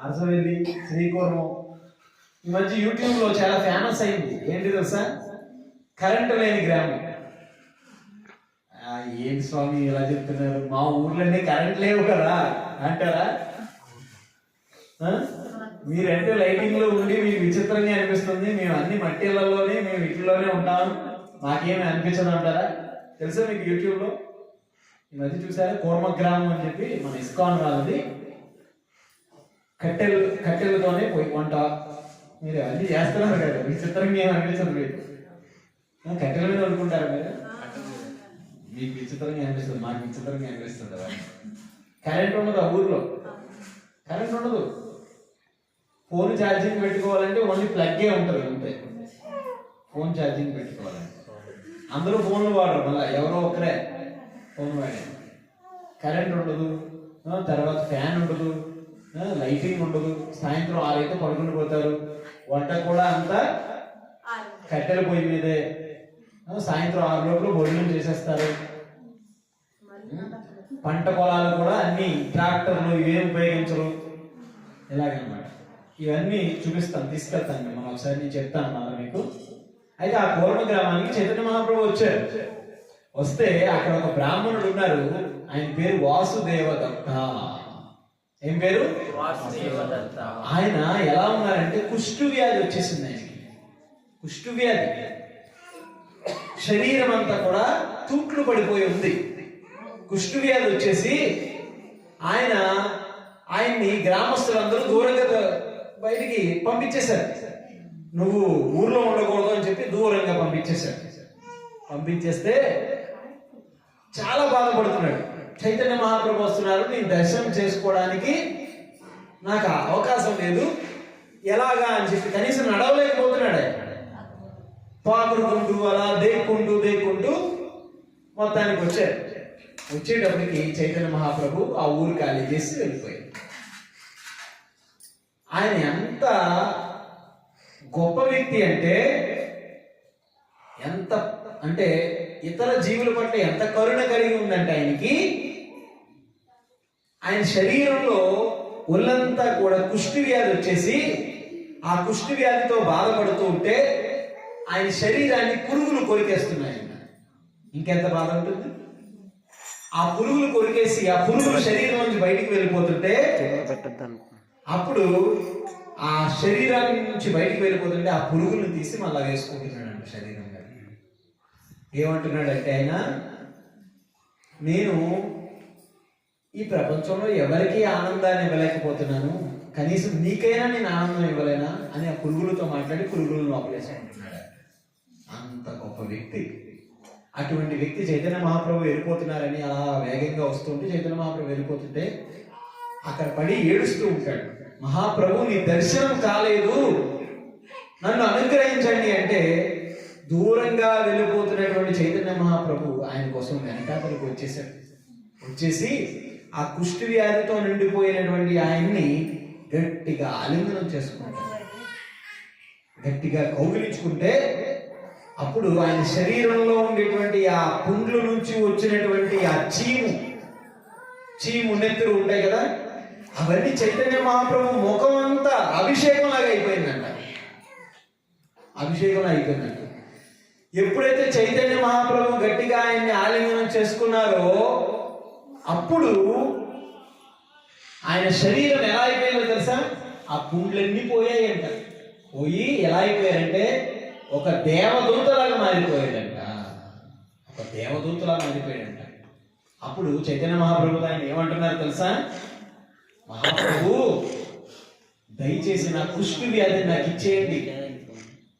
అరసవెల్లి శ్రీకూర్మం ఈ మధ్య యూట్యూబ్లో చాలా ఫేమస్ అయింది. ఏంటి తెలుసా? కరెంటు లేని గ్రామం ఆ, ఏంటి స్వామి ఇలా చెప్తున్నారు? మా ఊర్లోనే కరెంట్ లేవు కదా అంటారా? మీరంటే లైటింగ్లో ఉండి మీకు విచిత్రంగా అనిపిస్తుంది. మేము అన్ని మట్టిలలోనే మేము ఇంటిలోనే ఉంటాం. మాకేమీ అనిపించదు అంటారా? తెలుసా మీకు యూట్యూబ్లో? ఈ మధ్య చూసారా? కూర్మ గ్రామం అని చెప్పి మన ఇస్కాన్ వాళ్ళది కట్టెలు కట్టెలతోనే పోయి వంట. మీరు అన్ని చేస్తున్నారు కదా విచిత్రంగా ఏమి అనిపించదు మీకు ఆ, కట్టెల మీద వండుకుంటారా మీరు? మీకు విచిత్రంగా అనిపిస్తుంది? మాకు విచిత్రంగా అనిపిస్తుంది. కరెంట్ ఉండదు ఆ ఊర్లో. కరెంట్ ఉండదు. ఫోన్ ఛార్జింగ్ పెట్టుకోవాలంటే ఓన్లీ ప్లగ్గే ఉంటుంది అంతే. ఫోన్ ఛార్జింగ్ పెట్టుకోవాలంటే. అందరూ ఫోన్లు వాడరు. మళ్ళీ ఎవరో ఒకరే ఫోన్ వాడే. కరెంట్ ఉండదు. తర్వాత ఫ్యాన్ ఉండదు. లైటింగ్ ఉండదు. సాయంత్రం ఆరైతే పడుకుని పోతారు. వంట కూడా అంతా కట్టెల పొయ్యి మీదే. సాయంత్రం ఆరు లోపల భోజనం చేసేస్తారు. పంట పొలాలు కూడా అన్ని ట్రాక్టర్లు ఇవేం ఉపయోగించరు. ఇలాగనమాట. ఇవన్నీ చూపిస్తాను తీసుకెళ్తాను మనం ఒకసారి నేను చెప్తాను మళ్ళీ మీకు. అయితే ఆ పూర్వ గ్రామానికి చైతన్య మహాప్రభు వచ్చారు. వస్తే అక్కడ ఒక బ్రాహ్మణుడు ఉన్నారు. ఆయన పేరు వాసుదేవ దత్త. ఏం పేరు? ఆయన ఎలా ఉన్నారంటే కుష్టు వ్యాధి వచ్చేసింది ఆయనకి. కుష్టు వ్యాధి. శరీరం అంతా కూడా తూట్లు పడిపోయి ఉంది. కుష్టు వ్యాధి వచ్చేసి ఆయన ఆయన్ని గ్రామస్తులందరూ దూరంగా బయటికి పంపించేశారు. నువ్వు ఊర్లో ఉండకూడదు అని చెప్పి దూరంగా పంపించేశారు. పంపించేస్తే చాలా బాధపడుతున్నాడు. చైతన్య మహాప్రభు వస్తున్నారు. నేను దర్శనం చేసుకోవడానికి నాకు ఆ అవకాశం లేదు. ఎలాగా అని చెప్పి కనీసం నడవలేకపోతున్నాడు. ఆయన పాకుడుకుంటూ అలా దేక్కుంటూ దేక్కుంటూ మొత్తానికి వచ్చారు వచ్చేటప్పటికి చైతన్య మహాప్రభు ఆ ఊరు ఖాళీ చేసి వెళ్ళిపోయాడు. ఆయన ఎంత గొప్ప వ్యక్తి అంటే ఎంత అంటే ఇతర జీవుల పట్ల ఎంత కరుణ కలిగి ఉందంటే ఆయనకి ఆయన శరీరంలో ఒళ్ళంతా కూడా కుష్టి వ్యాధి వచ్చేసి ఆ కుష్టి వ్యాధితో బాధపడుతూ ఉంటే ఆయన శరీరాన్ని పురుగులు కొరికేస్తున్నాయి ఇంకెంత బాధ ఉంటుంది? ఆ పురుగులు కొరికేసి ఆ పురుగులు శరీరం నుంచి బయటికి వెళ్ళిపోతుంటే అప్పుడు ఆ శరీరాన్ని నుంచి బయటికి వెళ్ళిపోతుంటే ఆ పురుగులను తీసి మళ్ళా వేసుకుంటున్నాడు శరీరం ఏమంటున్నాడంటే ఆయన నేను ఈ ప్రపంచంలో ఎవరికి ఆనందాన్ని ఇవ్వలేకపోతున్నాను? కనీసం నీకైనా నేను ఆనందం ఇవ్వలేనా? అని ఆ పురుగులతో మాట్లాడి పురుగులను లోపలేసుకుంటున్నాడు అంత గొప్ప వ్యక్తి. అటువంటి వ్యక్తి చైతన్య మహాప్రభు వెళ్ళిపోతున్నారని అలా వేగంగా వస్తుంటే చైతన్య మహాప్రభు వెళ్ళిపోతుంటే అక్కడ పడి ఏడుస్తూ ఉంటాడు. మహాప్రభు నీ దర్శనం కాలేదు. నన్ను అనుగ్రహించండి. అంటే దూరంగా వెళ్ళిపోతున్నటువంటి చైతన్య మహాప్రభు ఆయన కోసం వెనకాతలకు వచ్చేసాడు వచ్చేసి ఆ కుష్టి వ్యాధితో నిండిపోయినటువంటి ఆయన్ని గట్టిగా ఆలింగనం చేసుకుంటారు. గట్టిగా కౌగిలించుకుంటే అప్పుడు ఆయన శరీరంలో ఉండేటువంటి ఆ పుండ్ల నుంచి వచ్చినటువంటి ఆ చీము చీము నెత్తులు ఉంటాయి కదా అవన్నీ చైతన్య మహాప్రభు ముఖం అంతా అభిషేకం లాగా అయిపోయిందంట. అభిషేకం అయిపోయిందంట. ఎప్పుడైతే చైతన్య మహాప్రభు గట్టిగా ఆయన్ని ఆలింగనం చేసుకున్నారో అప్పుడు ఆయన శరీరం ఎలా అయిపోయిందో తెలుసా? ఆ పుండ్లన్నీ పోయాయంట. పోయి ఎలా అయిపోయారంటే ఒక దేవదూతలాగా మారిపోయాడంట. ఒక దేవదూతలా మారిపోయాడంట. అప్పుడు చైతన్య మహాప్రభు ఆయన ఏమంటున్నారు తెలుసా? మహాప్రభు దయచేసి నా కుష్టి వ్యాధి నాకు ఇచ్చేయండి.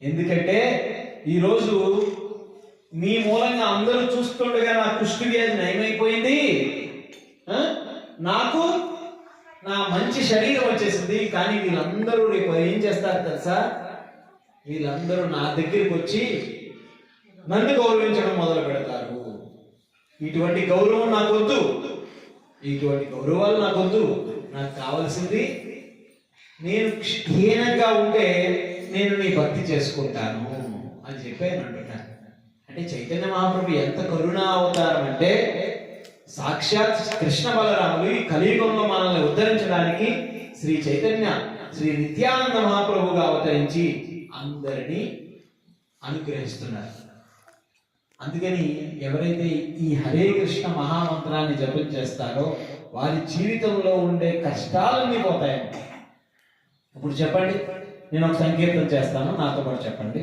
ఎందుకంటే ఈరోజు మీ మూలంగా అందరూ చూస్తుండగా నా కుష్టి వ్యాధి నయమైపోయింది. నాకు నా మంచి శరీరం వచ్చేసింది కానీ వీళ్ళందరూ రేపు ఏం చేస్తారు తెలుసా? వీళ్ళందరూ నా దగ్గరికి వచ్చి నన్ను గౌరవించడం మొదలు పెడతారు. ఇటువంటి గౌరవం నాకు వద్దు ఇటువంటి గౌరవాలు నాకు వద్దు నాకు కావాల్సింది నేను క్షీణంగా ఉంటే నేను నీ భక్తి చేసుకుంటాను అని చెప్పి ఆయన అంటున్నాను అంటే చైతన్య మహాప్రభు ఎంత కరుణా అవతారం అంటే సాక్షాత్ కృష్ణ బలరాములు ఈ కలియుగంలో మనల్ని ఉద్ధరించడానికి శ్రీ చైతన్య శ్రీ నిత్యానంద మహాప్రభుగా అవతరించి అందరినీ అనుగ్రహిస్తున్నారు. అందుకని ఎవరైతే ఈ హరే కృష్ణ మహామంత్రాన్ని జపం చేస్తారో వారి జీవితంలో ఉండే కష్టాలన్నీ పోతాయండి. ఇప్పుడు చెప్పండి నేను ఒక సంకీర్తన చేస్తాను నాతో పాటు చెప్పండి.